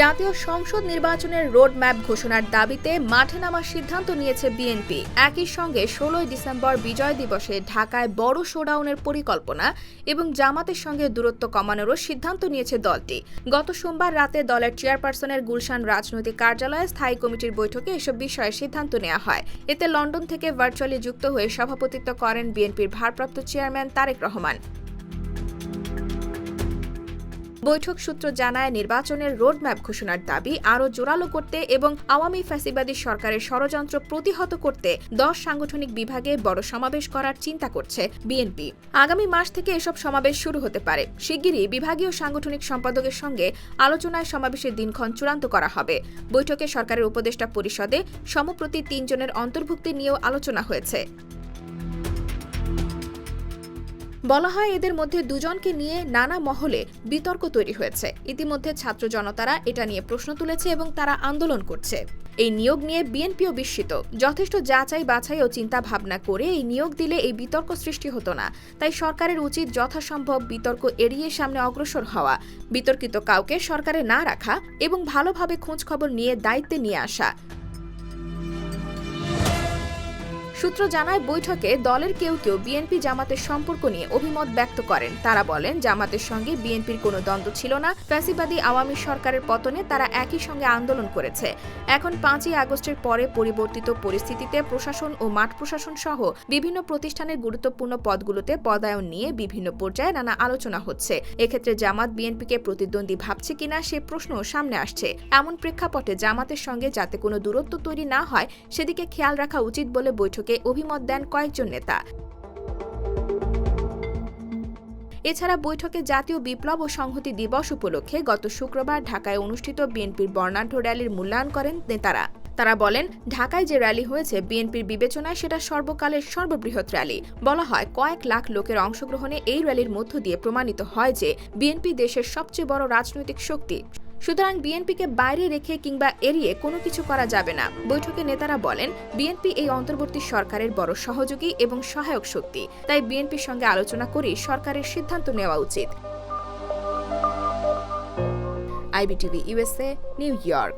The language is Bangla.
জাতীয় সংসদ নির্বাচনের রোড ম্যাপ ঘোষণার দাবিতে মাঠে নামার সিদ্ধান্ত নিয়েছে বিএনপি। একই সঙ্গে ষোলোই ডিসেম্বর বিজয় দিবসে ঢাকায় বড় শোডাউনের পরিকল্পনা এবং জামাতের সঙ্গে দূরত্ব কমানোরও সিদ্ধান্ত নিয়েছে দলটি। গত সোমবার রাতে দলের চেয়ারপারসনের গুলশান রাজনৈতিক কার্যালয়ে স্থায়ী কমিটির বৈঠকে এসব বিষয়ে সিদ্ধান্ত নেওয়া হয়। এতে লন্ডন থেকে ভার্চুয়ালি যুক্ত হয়ে সভাপতিত্ব করেন বিএনপির ভারপ্রাপ্ত চেয়ারম্যান তারেক রহমান। বৈঠক সূত্র জানায়, নির্বাচনের রোডম্যাপ ঘোষণার দাবি আরও জোরালো করতে এবং আওয়ামী ফ্যাসিবাদী সরকারের ষড়যন্ত্র প্রতিহত করতে দশ সাংগঠনিক বিভাগে বড় সমাবেশ করার চিন্তা করছে বিএনপি। আগামী মাস থেকে এসব সমাবেশ শুরু হতে পারে। শিগগিরই বিভাগীয় সাংগঠনিক সম্পাদকের সঙ্গে আলোচনায় সমাবেশের দিনক্ষণ চূড়ান্ত করা হবে। বৈঠকে সরকারের উপদেষ্টা পরিষদে সমপ্রতি তিনজনের অন্তর্ভুক্তি নিয়েও আলোচনা হয়েছে। বলা হয় এদের মধ্যে দুজনকে নিয়ে নানা মহলে বিতর্ক তৈরি হয়েছে। ইতিমধ্যে ছাত্র জনতারা এটা নিয়ে প্রশ্ন তুলেছে এবং তারা আন্দোলন করছে। এই নিয়োগ নিয়ে বিএনপিও বিস্মিত। যথেষ্ট যাচাই বাছাই ও চিন্তা ভাবনা করে এই নিয়োগ দিলে এই বিতর্ক সৃষ্টি হতো না। তাই সরকারের উচিত যথাসম্ভব বিতর্ক এড়িয়ে সামনে অগ্রসর হওয়া, বিতর্কিত কাউকে সরকারে না রাখা এবং ভালোভাবে খোঁজখবর নিয়ে দায়িত্বে নিয়ে আসা। সূত্র জানায়, বৈঠকে দলের কেউ কেউ বিএনপি জামাতের সম্পর্ক নিয়ে অভিমত ব্যক্ত করেন। তারা বলেন, জামাতের সঙ্গে বিএনপির কোনো দ্বন্দ্ব ছিল না। ফ্যাসিবাদী আওয়ামী সরকারের পতনে তারা একই সঙ্গে আন্দোলন করেছে। এখন পাঁচই আগস্টের পরে পরিবর্তিত পরিস্থিতিতে প্রশাসন ও মাঠ প্রশাসন সহ বিভিন্ন প্রতিষ্ঠানের গুরুত্বপূর্ণ পদগুলোতে পদায়ন নিয়ে বিভিন্ন পর্যায়ে নানা আলোচনা হচ্ছে। এক্ষেত্রে জামাত বিএনপিকে প্রতিদ্বন্দ্বী ভাবছে কিনা সে প্রশ্নও সামনে আসছে। এমন প্রেক্ষাপটে জামাতের সঙ্গে যাতে কোনো দূরত্ব তৈরি না হয়, সেদিকে খেয়াল রাখা উচিত বলে বৈঠকে অভিমত দেন কয়েকজন নেতা। এছাড়া বৈঠকে জাতীয় বিপ্লব ও সংহতি দিবস উপলক্ষে গত শুক্রবার ঢাকায় অনুষ্ঠিত বিএনপির বর্ণাঢ্য র্যালির মূল্যায়ন করেন নেতারা। তারা বলেন, ঢাকায় যে র্যালি হয়েছে, বিএনপির বিবেচনায় সেটা সর্বকালের সর্ববৃহৎ র্যালি। বলা হয়, কয়েক লাখ লোকের অংশগ্রহণে এই র্যালির মধ্য দিয়ে প্রমাণিত হয় যে বিএনপি দেশের সবচেয়ে বড় রাজনৈতিক শক্তি। সুতরাং বিএনপিকে বাইরে রেখে কিংবা এড়িয়ে কোনো কিছু করা যাবে না। বৈঠকে নেতারা বলেন, বিএনপি এই অন্তর্বর্তী সরকারের বড় সহযোগী এবং সহায়ক শক্তি। তাই বিএনপির সঙ্গে আলোচনা করে সরকারের সিদ্ধান্ত নেওয়া উচিত। IBTV USA New York.